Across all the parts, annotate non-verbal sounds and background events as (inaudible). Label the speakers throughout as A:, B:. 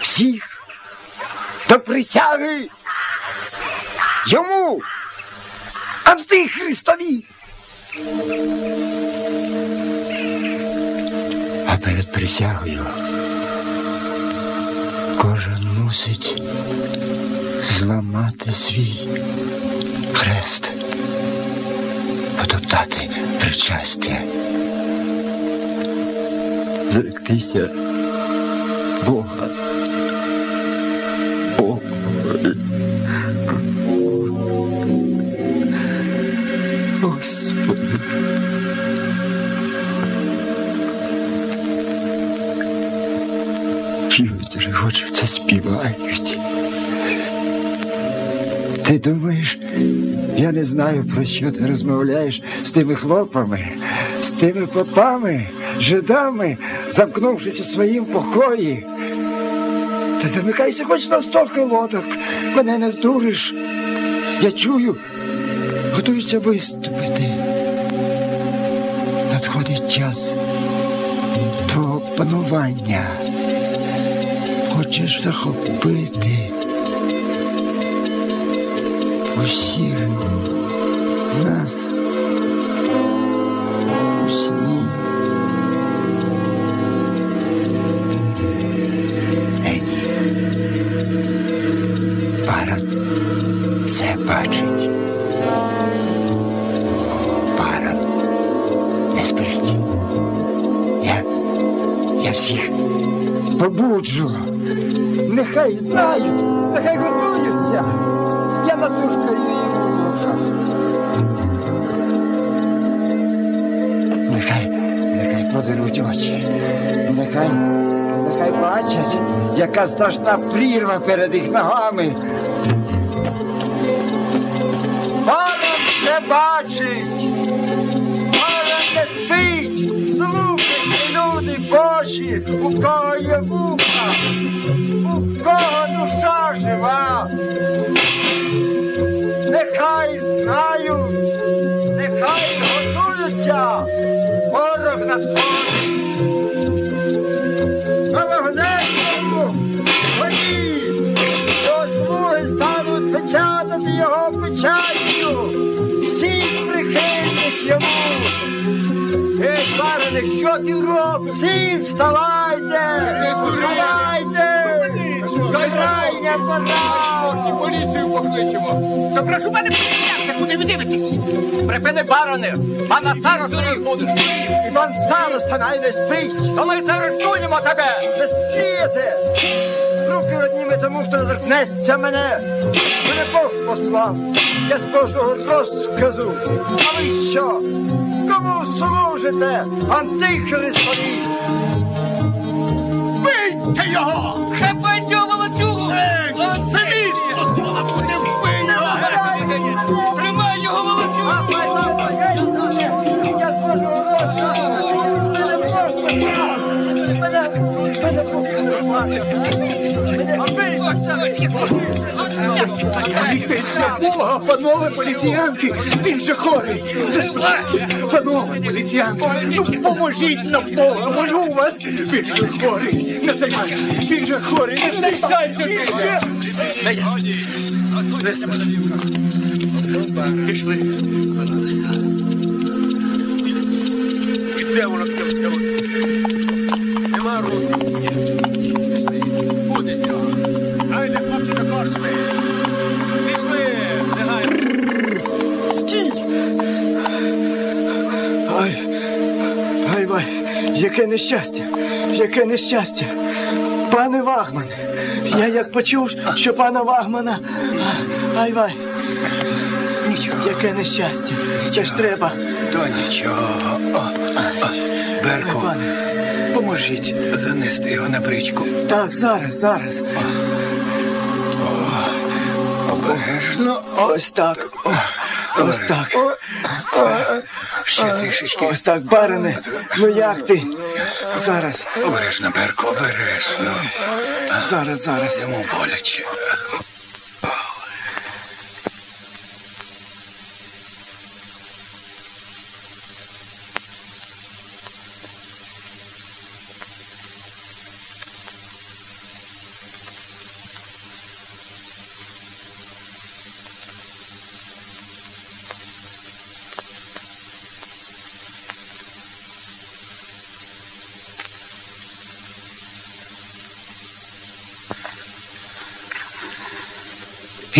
A: всіх до присяги йому антихристові. А перед присягою кожен мусить зламати свій хрест, потоптати причастя, зректися Бога. П'ють, регочуться, співають. Ти думаєш, я не знаю, про що ти розмовляєш з тими хлопами, з тими попами, жидами, замкнувшись у своїм покої. Та замикайся хоч на сто хилоток, мене не здуриш. Я чую, готуюся виступити. Надходить час того панування. Хочеш захопити усіх нас Нехай знають, нехай готуються. Я натуркаю їм у вухах. Нехай, нехай подеруть очі. Нехай, нехай бачать, яка страшна прірва перед їх ногами. Барон все бачить. Барон не спить. Слухайте, люди Божі, у кого є вуха, у кого душа жива. Нехай знають, нехай готуються, ворог надходить. Ти робиш? Всі вставайте! Вставайте! Крайня пора!
B: Поліцію покличемо.
C: То прошу мене приїхати, куди ви дивитесь?
B: Припини, бароне, пана старосту будеш.
A: Іван староста най не спить!
B: То ми заарештуємо тебе.
A: Не спієте! Руки одніми тому, хто доторкнеться мене! Мене Бог послав! Я з Божого розказу! А ви що? Кому служите? Антихристові!
C: Бийте його!
B: Хапай цього волоцюгу.
C: Куди вбий його!
B: Тримай його волоцюгу.
A: Мене
D: Бійтеся Бога, панове поліціянти! Він же хорий! Заспайте! Панове поліціянти! Ну поможіть нам Бога, молю вас! Він же хорий! Не займайте! Він же хорий! Не займайте! Він же...
B: Пішли.
E: Де воно
A: нещастя, яке нещастя. Пане Вагман, я як почув, що пана Вагмана. Ай вай. Нічого. Яке нещастя. Це ж треба.
F: То нічого. Берку, поможіть занести його на бричку.
A: Так, зараз, зараз.
F: Обережно.
A: Ось так. Ось так.
F: Ще трішечки.
A: Ось так, барине. Ну як ти? Зараз,
F: Обережно, Берку, обережно.
A: зараз, зараз.
F: Йому боляче.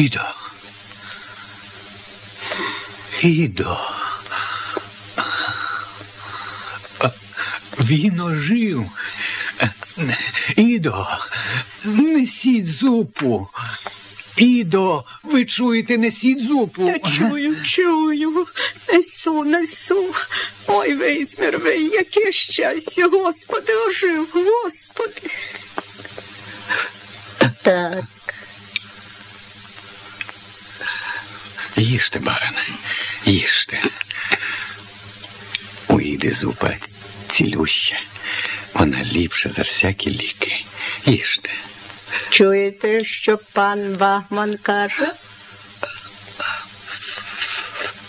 F: Ідо. Ідо. Він ожив. Ідо, несіть зупу. Ідо, ви чуєте, несіть зупу.
G: Я чую, чую. Несу, несу. Ой, візьмір ви, яке щастя, Господи, ожив, Господи. Так,
F: Їжте, баране, їжте. Уїде зупа цілюща. Вона ліпша за всякі ліки. Їжте.
G: чуєте, що пан Бахман каже?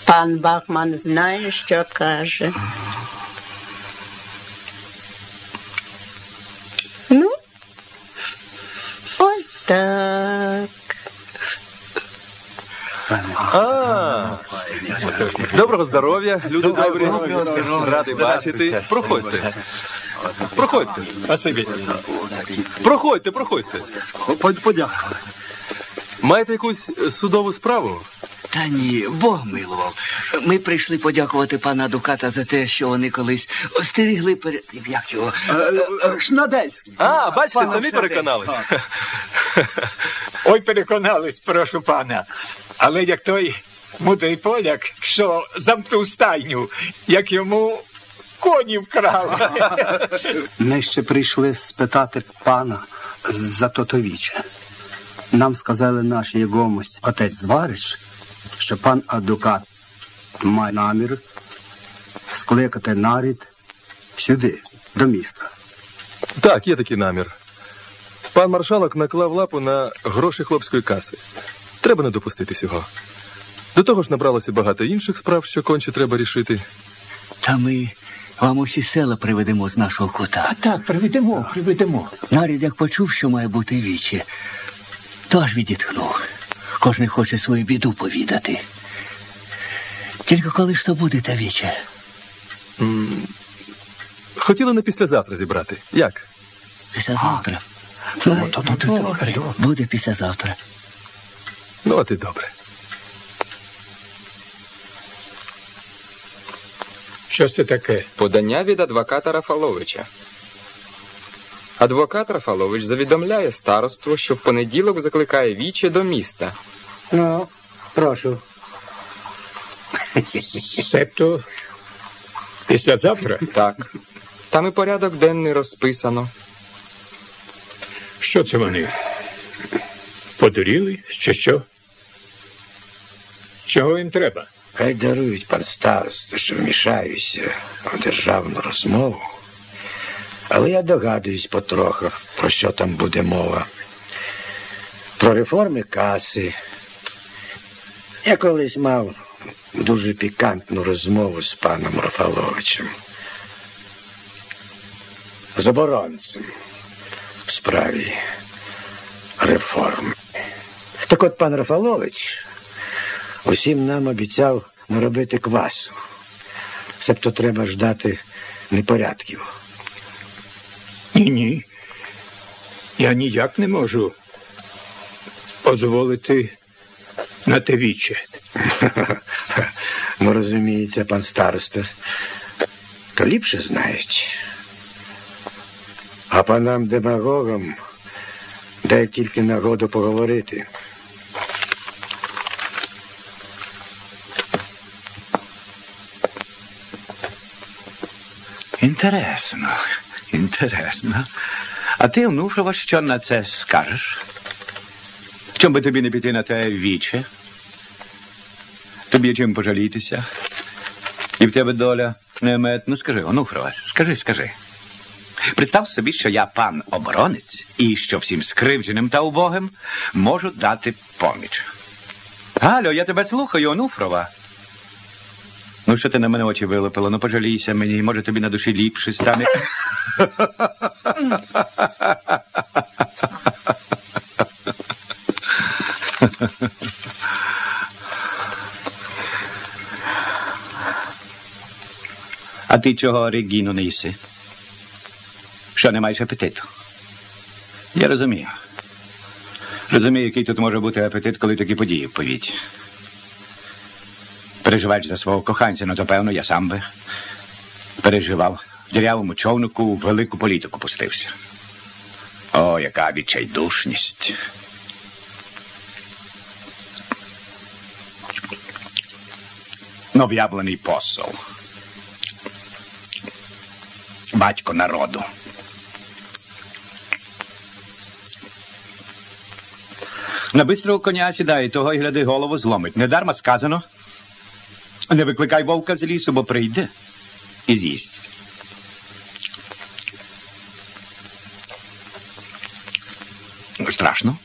G: Пан Бахман знає, що каже. Ну, ось так.
H: Доброго здоров'я, люди добрі. Радий бачити. Проходьте. Проходьте. Проходьте, проходьте.
E: Подякую.
H: Маєте якусь судову справу?
I: Та ні, Бог милував. Ми прийшли подякувати пана Дуката за те, що вони колись остерігли перед як його.
E: Шнадельський.
H: А, бачите,
I: Паном
H: самі
I: Шевченком.
H: переконались. (laughs)
J: Ой, переконались, прошу пана. Але як той мудрий поляк, що замкнув стайню, як йому коні вкрали.
K: Ми ще прийшли спитати пана за тотовіче. Нам сказали наш єгомость отець Зварич, що пан адвокат має намір скликати нарід сюди, до міста.
H: Так, є такий намір. Пан маршалок наклав лапу на гроші хлопської каси. Треба не допустити цього. До того ж набралося багато інших справ, що конче треба рішити.
I: Та ми вам усі села приведемо з нашого кота.
E: Так, приведемо, приведемо.
I: Нарід як почув, що має бути вічі, то аж відітхнув. Кожен хоче свою біду повідати. Тільки коли ж то буде та віче?
H: Хотіли на післязавтра зібрати. Як?
I: Післязавтра. Ну, буде післязавтра.
H: Ну, от і добре.
J: Що це таке?
L: Подання від адвоката Рафаловича. Адвокат Рафалович завідомляє староству, що в понеділок закликає віче до міста.
K: Ну, прошу.
J: Себто післязавтра?
L: Так. Там і порядок денний розписано.
J: Що це вони? Подуріли? Чи що? Чого їм треба?
M: Хай дарують пан староста, що вмішаюся в державну розмову. Але я догадуюсь потроху, про що там буде мова. Про реформи каси. Я колись мав дуже пікантну розмову з паном Рафаловичем. З оборонцем в справі реформ. Так от пан Рафалович усім нам обіцяв наробити квасу. Себто треба ждати непорядків.
J: Ні, ні. Я ніяк не можу дозволити на те віче.
M: Ну, розуміється, пан староста, то ліпше знають. А панам демагогам дай тільки нагоду поговорити.
F: Інтересно, інтересно. А ти, Онуфрова, що на це скажеш? Чом би тобі не піти на те віче? Тобі чим пожалітися? І в тебе доля не мед. Ну скажи, Онуфрова, скажи, скажи. Представ собі, що я пан оборонець і що всім скривдженим та убогим можу дати поміч. Галю, я тебе слухаю, Онуфрова. Ну, що ти на мене очі вилупила? Ну пожалійся мені, може тобі на душі ліпше стане. А ти чого Регіну не їси? Що не маєш апетиту? Я розумію. Розумію, який тут може бути апетит, коли такі події в. Переживаєш за свого коханця, ну то певно, я сам би переживав. В дірявому човнику в велику політику пустився. О, яка відчайдушність. Нов'явлений посол. Батько народу. На бистрого коня сідає, того й гляди голову зломить. Недарма сказано. Не викликай вовка з лісу, бо прийде і з'їсть. Страшно.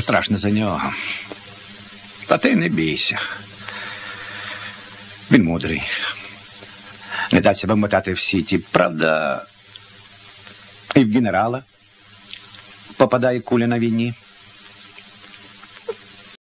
F: Страшно за нього. Та ти не бійся. Він мудрий. Не дасть себе мотати в сіті. Правда, і в генерала попадає куля на війні.